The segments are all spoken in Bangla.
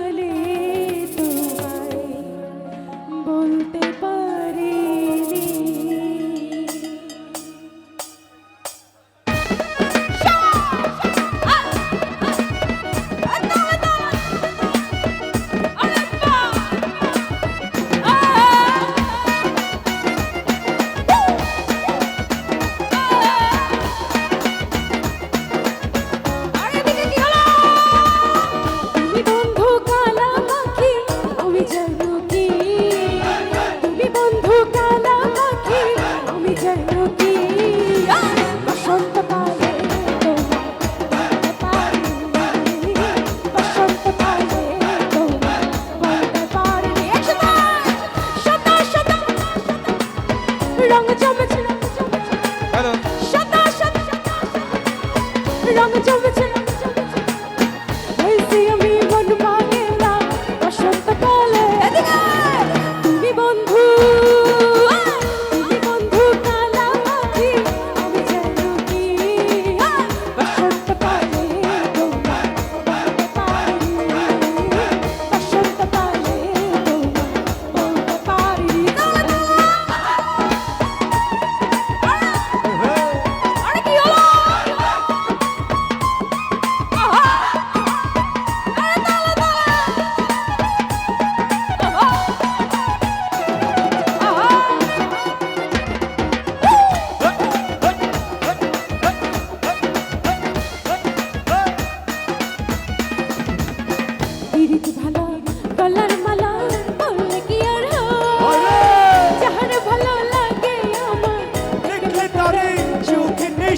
പോലെ রঙ জমেছে সাদা সাদা রঙ জমেছে ওই সিএম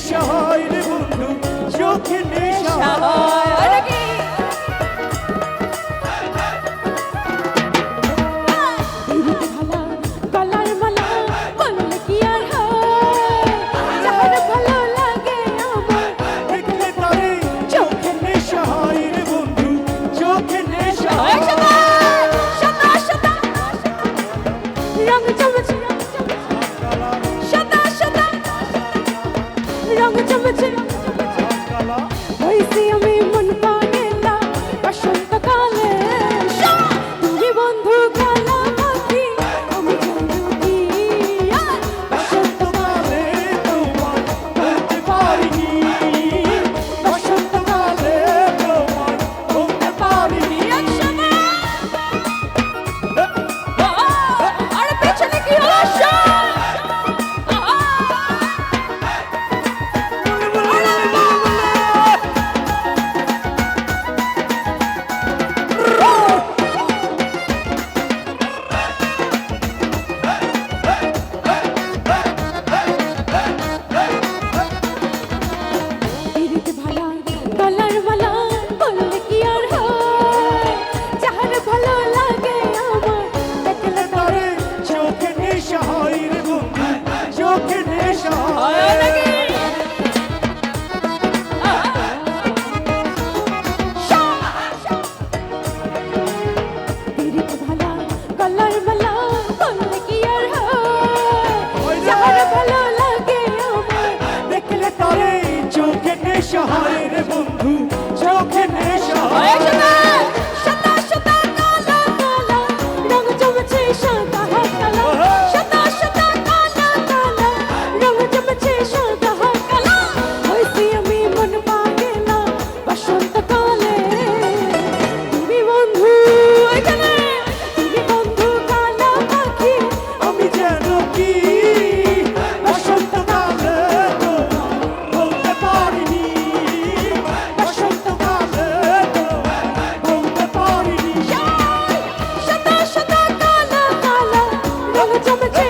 সহায় রে বন্ধু চোখে নেশা Olha, Come back.